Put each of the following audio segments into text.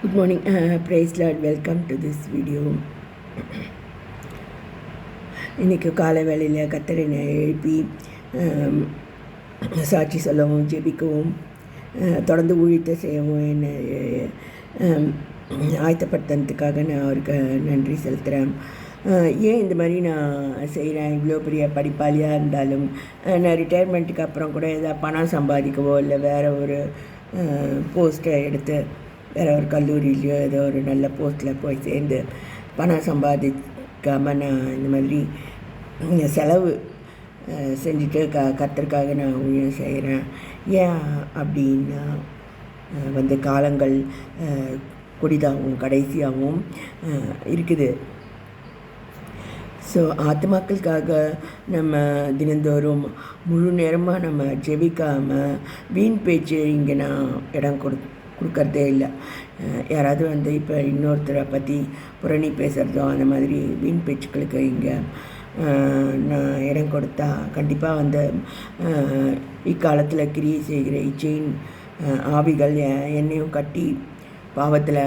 Good morning praise praise welcome to this video இன்றைக்கி காலை வேளையில் கத்தரினை எழுப்பி um, சாட்சி சொல்லவும் ஜெபிக்கவும் uh, தொடர்ந்து ஊழித்த செய்யவும் என்னை um, ஆம், ஆயத்தப்படுத்தினதுக்காக நான் அவருக்கு நன்றி செலுத்துகிறேன் uh, ஏன் இந்த மாதிரி நான் செய்கிறேன் இவ்வளோ பெரிய படிப்பாளியாக இருந்தாலும் uh, நான் ரிட்டையர்மெண்ட்டுக்கு அப்புறம் கூட ஏதாவது பணம் சம்பாதிக்கவோ இல்லை வேறு ஒரு போஸ்ட்டை எடுத்து வேறு ஒரு கல்லூரியிலையோ ஏதோ ஒரு நல்ல போஸ்ட்டில் போய் சேர்ந்து பணம் சம்பாதிக்காமல் நான் இந்த மாதிரி செலவு செஞ்சுட்டு க கத்தருக்காக நான் ஊழியம் செய்கிறேன் ஏன் அப்படின்னா வந்து காலங்கள் குடிதாகவும் கடைசியாகவும் இருக்குது. ஸோ ஆத்மாக்களுக்காக நம்ம தினந்தோறும் முழு நேரமாக நம்ம ஜெபிக்காமல் வீண் பேச்சு இங்கே நான் இடம் கொடு கொடுக்கறதே இல்லை. யாராவது வந்து இப்போ இன்னொருத்தரை பற்றி புரணி பேசுகிறதோ அந்த மாதிரி வீண் பேச்சுக்களுக்கு இங்கே நான் இடம் கொடுத்தா கண்டிப்பாக வந்து இக்காலத்தில் கிரியை செய்கிற இச்சையின் ஆவிகள் என்னையும் கட்டி பாவத்தில்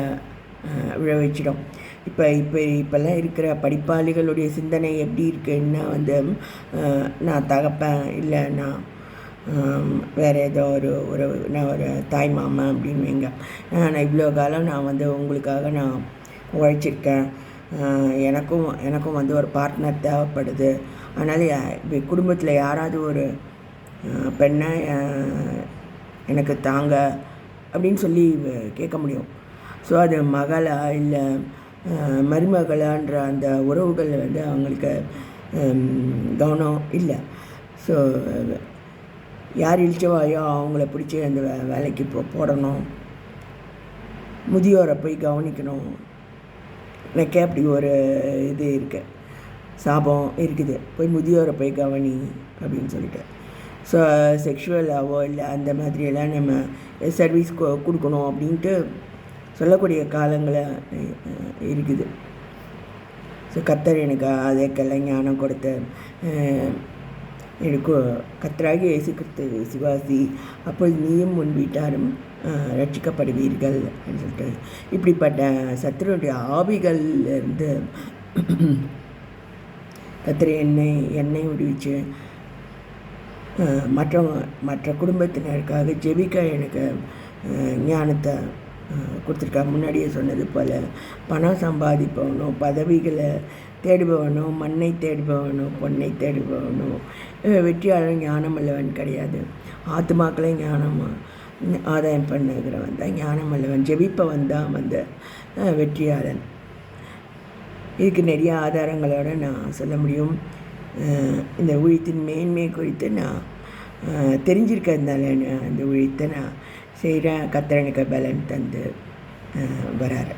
விழ வச்சிடும். இப்போ இப்போ இப்போல்லாம் இருக்கிற படிப்பாளிகளுடைய சிந்தனை எப்படி இருக்குன்னா வந்து நான் தகப்பேன் இல்லை நான் வேறு ஏதோ ஒரு ஒரு நான் ஒரு தாய் மாமா அப்படின்னு வைங்க. நான் இவ்வளோ காலம் நான் வந்து உங்களுக்காக நான் உழைச்சிருக்கேன். எனக்கும் எனக்கும் வந்து ஒரு பார்ட்னர் தேவைப்படுது. அதனால் குடும்பத்தில் யாராவது ஒரு பெண்ணை எனக்கு தாங்க அப்படின்னு சொல்லி கேட்க முடியும். ஸோ அது மகளா இல்லை மருமகளான்ற அந்த உறவுகள் வந்து அவங்களுக்கு கவனம் இல்லை. ஸோ யார் இழிச்சவாயோ அவங்கள பிடிச்சி அந்த வே வேலைக்கு போ போடணும். முதியோரை போய் கவனிக்கணும். எனக்கு அப்படி ஒரு இது இருக்குது சாபம் இருக்குது. போய் முதியோரை போய் கவனி அப்படின்னு சொல்லிட்டு. ஸோ செக்ஷுவலாவோ இல்லை அந்த மாதிரியெல்லாம் நம்ம சர்வீஸ் கொடுக்கணும் அப்படின்ட்டு சொல்லக்கூடிய காலங்களை இருக்குது. ஸோ கத்தர் எனக்கு அதற்கெல்லாம் ஞானம் கொடுத்த எனக்கு கத்தராகி இயேசு கிறிஸ்து விசுவாசி அப்பொழுது நீயும் முன் வீட்டாரும் ரட்சிக்கப்படுவீர்கள் அப்படின்னு சொல்லிட்டு இப்படிப்பட்ட சத்துருடைய ஆவிகள்லேருந்து கத்திரை எண்ணெய் எண்ணெய் விடுவிச்சு மற்ற மற்ற குடும்பத்தினருக்காக ஜெபிக்க எனக்கு ஞானத்தை கொடுத்துருக்கா முன்னாடியே சொன்னது போல் பணம் சம்பாதிப்பவனோ பதவிகளை தேடுபவனோ மண்ணை தேடுபவனோ பொண்ணை தேடுபவனோ அஹ், வெற்றியாளன் ஞானம் அல்லவன் கிடையாது. ஆத்மாக்களை ஞானமாக ஆதாயம் பண்ணுகிறவன் தான் ஞானம் அல்லவன் ஜெபிப்பவன் தான் வந்து வெற்றியாளன். இதுக்கு நிறைய ஆதாரங்களோடு நான் சொல்ல முடியும். இந்த ஊழியத்தின் மேன்மை குறித்து நான் தெரிஞ்சிருக்கிறதுனால நான் இந்த ஊழியத்தை நான் செய்கிறேன் கத்திரனுக்கு பலன் தந்து வராரு.